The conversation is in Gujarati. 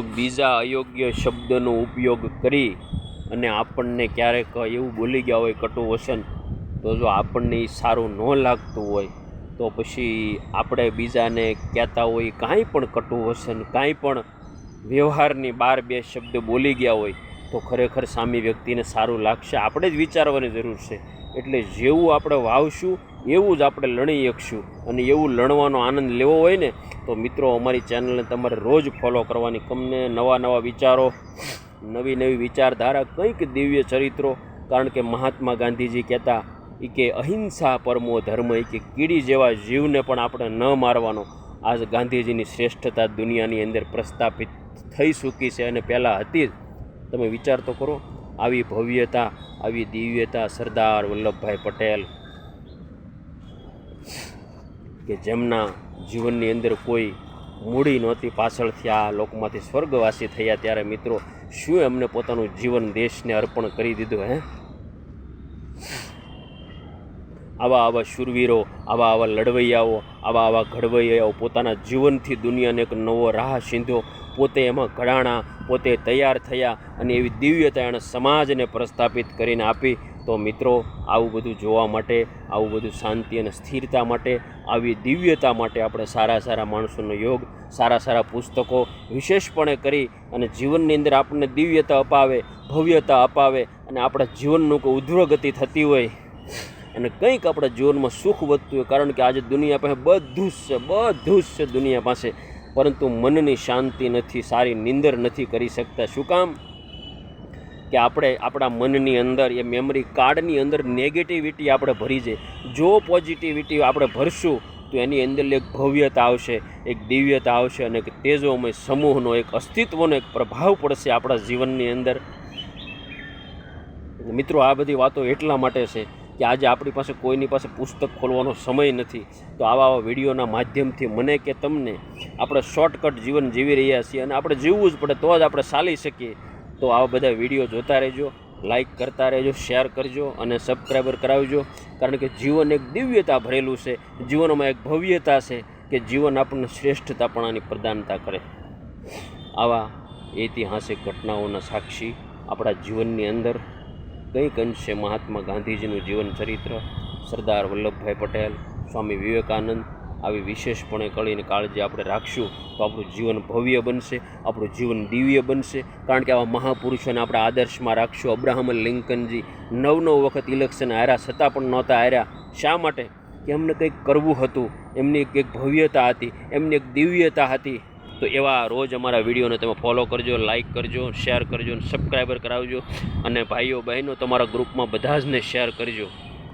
બીજા અયોગ્ય શબ્દનો ઉપયોગ કરી અને આપણને ક્યારેક એવું બોલી ગયા હોય કટુ વચન, તો જો આપણને એ સારું ન લાગતું હોય, તો પછી આપણે બીજાને કહેતા હોય કાંઈ પણ કટુ વચન, કાંઈ પણ વ્યવહારની બાર બે શબ્દ બોલી ગયા હોય, તો ખરેખર સામી વ્યક્તિને સારું લાગશે. આપણે જ વિચારવાની જરૂર છે. એટલે જેવું આપણે વાવશું એવું જ આપણે લણી શકશું અને એવું લણવાનો આનંદ લેવો હોય ને, તો મિત્રો અમારી ચેનલને તમારે રોજ ફોલો કરવાની. તમને નવા નવા વિચારો, નવી નવી વિચારધારા, કંઈક દિવ્ય ચરિત્રો, કારણ કે મહાત્મા ગાંધીજી કહેતા એ કે અહિંસા પરમો ધર્મ એ કે કીડી જેવા જીવને પણ આપણે ન મારવાનો. આજ ગાંધીજીની શ્રેષ્ઠતા દુનિયાની અંદર પ્રસ્થાપિત થઈ ચૂકી છે અને પહેલાં હતી જ. તમે વિચાર તો કરો, આવી ભવ્યતા, આવી દિવ્યતા સરદાર વલ્લભભાઈ પટેલ કે જેમના જીવનની અંદર કોઈ મૂડી નહોતી, પાછળથી આ લોકમાંથી સ્વર્ગવાસી થયા ત્યારે મિત્રો શું એમને પોતાનું જીવન દેશને અર્પણ કરી દીધું, હે? આવા આવા શૂરવીરો, આવા આવા લડવૈયાઓ, આવા આવા ઘડવૈયાઓ પોતાના જીવનથી દુનિયાને એક નવો રાહ સીંધ્યો પોતે એમાં ઘડાણા, પોતે તૈયાર થયા અને એવી દિવ્યતા એણે સમાજને પ્રસ્થાપિત કરીને આપી તો મિત્રો, આવું બધું જોવા માટે, આવું બધું શાંતિ અને સ્થિરતા માટે, આવી દિવ્યતા માટે આપણે સારા સારા માણસોનો યોગ, સારા સારા પુસ્તકો વિશેષપણે કરી અને જીવનની અંદર આપણને દિવ્યતા અપાવે, ભવ્યતા અપાવે અને આપણા જીવનનું કોઈ ઉધ્વગતિ થતી હોય અને કંઈક આપણા જીવનમાં સુખ વધતું હોય, કારણ કે આજે દુનિયા પાસે બધું જ છે, બધું જ છે દુનિયા પાસે. પરંતુ મનની શાંતિ નથી, સારી નિંદર નથી કરી શકતા. શું કામ? કે આપણે આપણા મનની અંદર, એ મેમરી કાર્ડની અંદર નેગેટિવિટી આપણે ભરી છે. જો પોઝિટિવિટી આપણે ભરશું, તો એની અંદર એક ભવ્યતા આવશે, એક દિવ્યતા આવશે અને એક તેજોમય સમૂહનો એક અસ્તિત્વનો એક પ્રભાવ પડશે આપણા જીવનની અંદર. મિત્રો, આ બધી વાતો એટલા માટે છે કે આજે આપણી પાસે કોઈની પાસે પુસ્તક ખોલવાનો સમય નથી. તો આવા આવા વિડીયોના માધ્યમથી મને કે તમને, આપણે શોર્ટકટ જીવન જીવી રહ્યા છીએ અને આપણે જીવવું જ પડે, તો જ આપણે ચાલી શકીએ. તો આવા બધા વીડિયો જોતા રહેજો લાઇક કરતા રહેજો શેર કરજો અને સબસ્ક્રાઈબર કરાવજો. કારણ કે જીવન એક દિવ્યતા ભરેલું છે. જીવનમાં એક ભવ્યતા છે કે જીવન આપણને શ્રેષ્ઠતાપણાની પ્રદાનતા કરે. આવા ઐતિહાસિક ઘટનાઓના સાક્ષી આપણા જીવનની અંદર કંઈક અંશે મહાત્મા ગાંધીજીનું જીવન ચરિત્ર સરદાર વલ્લભભાઈ પટેલ, સ્વામી વિવેકાનંદ આવી વિશેષપણે કળીને કાળજી આપણે રાખશું તો આપણું જીવન ભવ્ય બનશે, આપણું જીવન દિવ્ય બનશે. કારણ કે આવા મહાપુરુષોને આપણે આદર્શમાં રાખશું. અબ્રાહમ લિંકનજી નવ નવ વખત ઇલેક્શન હાર્યા છતાં પણ નહોતા હાર્યા. શા માટે? કે એમને કંઈક કરવું હતું. એમની એક ભવ્યતા હતી, એમની એક દિવ્યતા હતી. તો એવા રોજ અમારા વિડીયોને તમે ફોલો કરજો લાઇક કરજો શેર કરજો અને સબસ્ક્રાઈબર કરાવજો. અને ભાઈઓ બહેનો, તમારા ગ્રુપમાં બધા જને શેર કરજો.